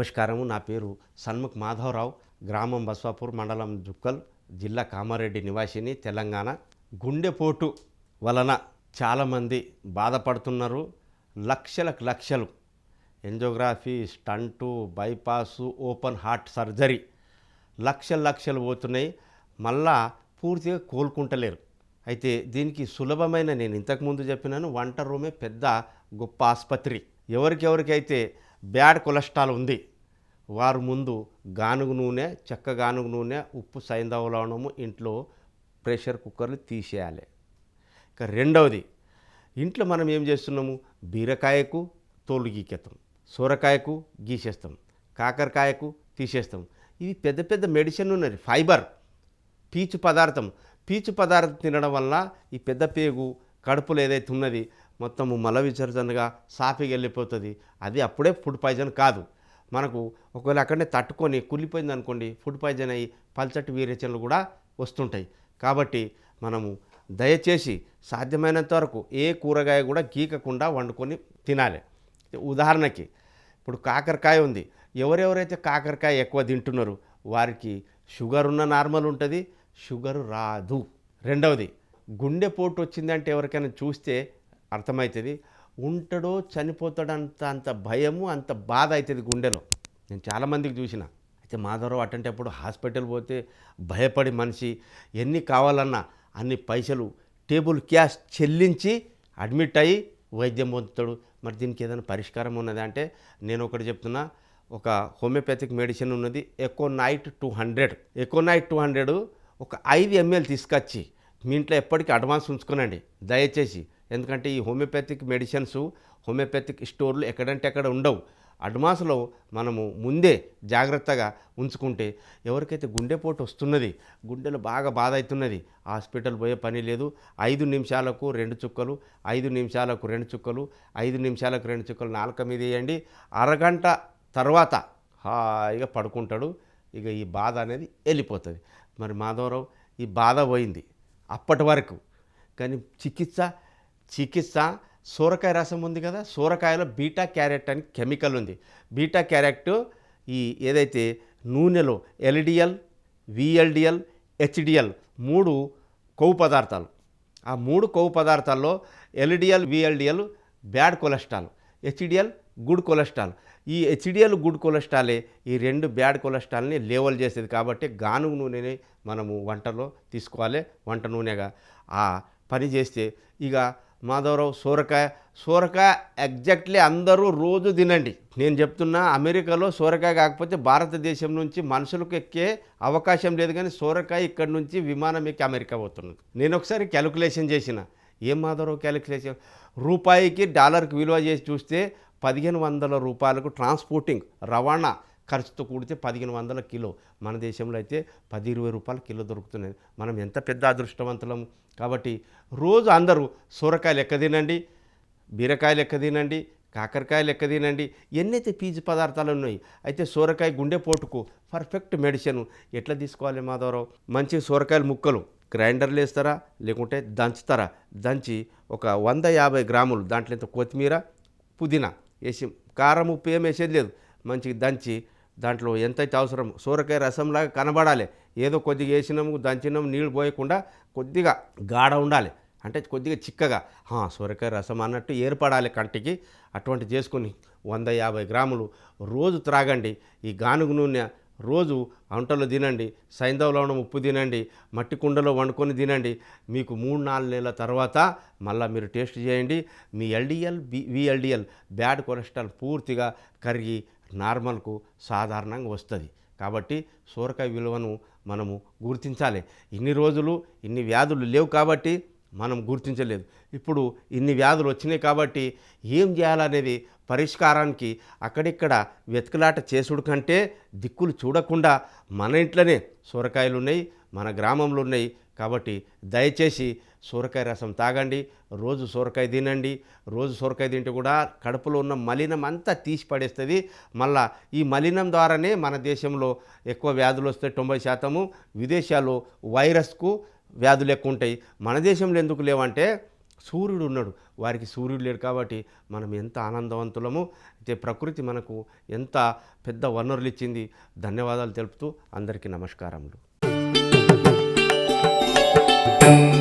నమస్కారము. నా పేరు సన్ముఖ్ మాధవరావు. గ్రామం బస్వాపూర్ మండలం జుక్కల్ జిల్లా కామారెడ్డి నివాసిని. తెలంగాణ గుండెపోటు వలన చాలామంది బాధపడుతున్నారు. లక్షలకు లక్షలు. Angiography stent bypass open heart surgery లక్షలు లక్షలు పోతున్నాయి. మళ్ళా పూర్తిగా కోలుకుంటలేరు. అయితే దీనికి సులభమైన నేను ఇంతకుముందు చెప్పినాను వంట రూమే పెద్ద గొప్ప ఆసుపత్రి. ఎవరికెవరికైతే బ్యాడ్ కొలెస్ట్రాల్ ఉంది వారు ముందు గానుగు నూనె చెక్క గానుగు నూనె ఉప్పు సైంధవ లవణము ఇంట్లో ప్రెషర్ కుక్కర్లు తీసేయాలి. ఇక రెండవది ఇంట్లో మనం ఏం చేస్తున్నాము? బీరకాయకు తోలు గీకెత్తాం సొరకాయకు గీసేస్తాం కాకరకాయకు తీసేస్తాం. ఇవి పెద్ద పెద్ద మెడిసిన్ ఉన్నది. ఫైబర్ పీచు పదార్థం. పీచు పదార్థం తినడం వల్ల ఈ పెద్ద పేగు కడుపులో ఏదైతే ఉన్నది మొత్తము మల విసర్జనగా సాఫీగా వెళ్ళిపోతుంది. అది అప్పుడే ఫుడ్ పాయిజన్ కాదు. మనకు ఒకవేళ అక్కడనే తట్టుకొని కుళ్ళిపోయింది అనుకోండి ఫుడ్ పాయిజన్ అయ్యి పల్చటి వీరేచనలు కూడా వస్తుంటాయి. కాబట్టి మనము దయచేసి సాధ్యమైనంత వరకు ఏ కూరగాయ కూడా గీకకుండా వండుకొని తినాలి. ఉదాహరణకి ఇప్పుడు కాకరకాయ ఉంది. ఎవరెవరైతే కాకరకాయ ఎక్కువ తింటున్నారో వారికి షుగర్ ఉన్న నార్మల్ ఉంటుంది షుగర్ రాదు. రెండవది గుండెపోటు వచ్చిందంటే ఎవరికైనా చూస్తే అర్థమవుతుంది. ఉంటాడో చనిపోతాడంత అంత భయము అంత బాధ అవుతుంది గుండెలో నేను చాలామందికి చూసిన. అయితే మాధవరావు అటంటప్పుడు హాస్పిటల్ పోతే భయపడి మనిషి ఎన్ని కావాలన్నా అన్ని పైసలు టేబుల్ క్యాష్ చెల్లించి అడ్మిట్ అయ్యి వైద్యం పొందుతాడు. మరి దీనికి ఏదైనా పరిష్కారం ఉన్నదా అంటే నేను ఒకటి చెప్తున్నా. ఒక హోమియోపతిక్ మెడిసిన్ ఉన్నది. Echo night two hundred. Echo night two hundred ఒక ఐదు ఎంఎల్ తీసుకొచ్చి మీ ఇంట్లో ఎప్పటికీ అడ్వాన్స్ ఉంచుకోనండి. దయచేసి ఎందుకంటే ఈ హోమియోపతిక్ మెడిసిన్స్ హోమియోపతిక్ స్టోర్లు ఎక్కడంటే అక్కడ ఉండవు. అడ్వాన్స్లో మనము ముందే జాగ్రత్తగా ఉంచుకుంటే ఎవరికైతే గుండెపోటు వస్తున్నది గుండెలో బాగా బాధ అవుతున్నది హాస్పిటల్ పోయే పని లేదు. ఐదు నిమిషాలకు రెండు చుక్కలు ఐదు నిమిషాలకు రెండు చుక్కలు ఐదు నిమిషాలకు రెండు చుక్కలు నాలుక మీద వేయండి. అరగంట తర్వాత హాయిగా పడుకుంటాడు. ఇక ఈ బాధ అనేది వెళ్ళిపోతుంది. మరి మాధవరావు ఈ బాధ పోయింది అప్పటి వరకు. కానీ చికిత్స చికిత్స సోరకాయ రసం ఉంది కదా సోరకాయలో బీటా క్యారెట్ అని కెమికల్ ఉంది. బీటా క్యారెట్ ఈ ఏదైతే నూనెలో ఎల్డిఎల్ విఎల్డిఎల్ హెచ్డిఎల్ మూడు కొవ్వు పదార్థాలు. ఆ మూడు కొవ్వు పదార్థాల్లో LDL VLDL bad cholesterol HDL good cholesterol. ఈ హెచ్డిఎల్ గుడ్ కొలెస్ట్రాలే ఈ రెండు బ్యాడ్ కొలెస్ట్రాల్ని లేవల్ చేసేది కాబట్టి గానుగు నూనెని మనము వంటలో తీసుకోవాలి వంట నూనెగా. ఆ పని చేస్తే ఇక మాధవరావు సోరకాయ. సోరకాయ ఎగ్జాక్ట్లీ అందరూ రోజు తినండి. నేను చెప్తున్నా అమెరికాలో సోరకాయ కాకపోతే భారతదేశం నుంచి మనుషులకు ఎక్కే అవకాశం లేదు కానీ సోరకాయ ఇక్కడి నుంచి విమానం ఎక్కి అమెరికా పోతున్నది. నేను ఒకసారి క్యాలిక్యులేషన్ చేసిన. ఏం మాధవరావు క్యాలిక్యులేషన్ రూపాయికి డాలర్కి విలువ చేసి చూస్తే పదిహేను వందల రూపాయలకు ట్రాన్స్పోర్టింగ్ రవాణా ఖర్చుతో కూడితే పదిహేను వందల కిలో. మన దేశంలో అయితే పది ఇరవై రూపాయల కిలో దొరుకుతున్నాయి. మనం ఎంత పెద్ద అదృష్టవంతులము కాబట్టి రోజు అందరూ సొరకాయలు ఎక్క తినండి బీరకాయలు ఎక్క తినండి కాకరకాయలు ఎక్క తినండి. ఎన్నైతే పీచు పదార్థాలు ఉన్నాయి అయితే సోరకాయ గుండెపోటుకు పర్ఫెక్ట్ మెడిసిన్. ఎట్లా తీసుకోవాలి మాధవరావు? మంచి సొరకాయలు ముక్కలు గ్రైండర్లు వేస్తారా? లేకుంటే దంచుతారా? దంచి ఒక వంద యాభై గ్రాములు దాంట్లో ఇంత కొత్తిమీర పుదీనా వేసి కారం ఉప్పు ఏం వేసేది లేదు. మంచిగా దంచి దాంట్లో ఎంతైతే అవసరం సోరకాయ రసంలాగా కనబడాలి. ఏదో కొద్దిగా వేసినాము దంచినాము నీళ్ళు పోయకుండా కొద్దిగా గాఢ ఉండాలి. అంటే కొద్దిగా చిక్కగా. సొరకాయ రసం అన్నట్టు ఏర్పడాలి కంటికి. అటువంటి చేసుకొని వంద యాభై గ్రాములు రోజు త్రాగండి. ఈ గానుగు నూనె రోజు వంటలు తినండి. సైంధవలో ఉన్న ఉప్పు తినండి. మట్టి కుండలో వండుకొని తినండి. మీకు మూడు నాలుగు నెలల తర్వాత మళ్ళీ మీరు టేస్ట్ చేయండి. మీ LDL B VLDL bad cholesterol పూర్తిగా కరిగి నార్మల్కు సాధారణంగా వస్తుంది. కాబట్టి సోరకాయ విలువను మనము గుర్తించాలి. ఇన్ని రోజులు ఇన్ని వ్యాధులు లేవు కాబట్టి మనం గుర్తించలేదు. ఇప్పుడు ఇన్ని వ్యాధులు వచ్చినాయి కాబట్టి ఏం చేయాలనేది పరిష్కారానికి అక్కడిక్కడ వెతకలాట చేసుడు కంటే దిక్కులు చూడకుండా మన ఇంట్లోనే సొరకాయలు ఉన్నాయి మన గ్రామంలో ఉన్నాయి. కాబట్టి దయచేసి సొరకాయ రసం తాగండి. రోజు సొరకాయ తినండి. రోజు సొరకాయ తింటే కూడా కడుపులో ఉన్న మలినం అంతా తీసి పడేస్తుంది. మళ్ళా ఈ మలినం ద్వారానే మన దేశంలో ఎక్కువ వ్యాధులు వస్తాయి తొంభై శాతము విదేశాల్లో వైరస్కు వ్యాధులు ఎక్కువ ఉంటాయి. మన దేశంలో ఎందుకు లేవంటే సూర్యుడు ఉన్నాడు. వారికి సూర్యుడు లేడు కాబట్టి మనం ఎంత ఆనందవంతులము. అయితే ప్రకృతి మనకు ఎంత పెద్ద వనరులు ఇచ్చింది ధన్యవాదాలు తెలుపుతూ అందరికీ నమస్కారములు. Thank you.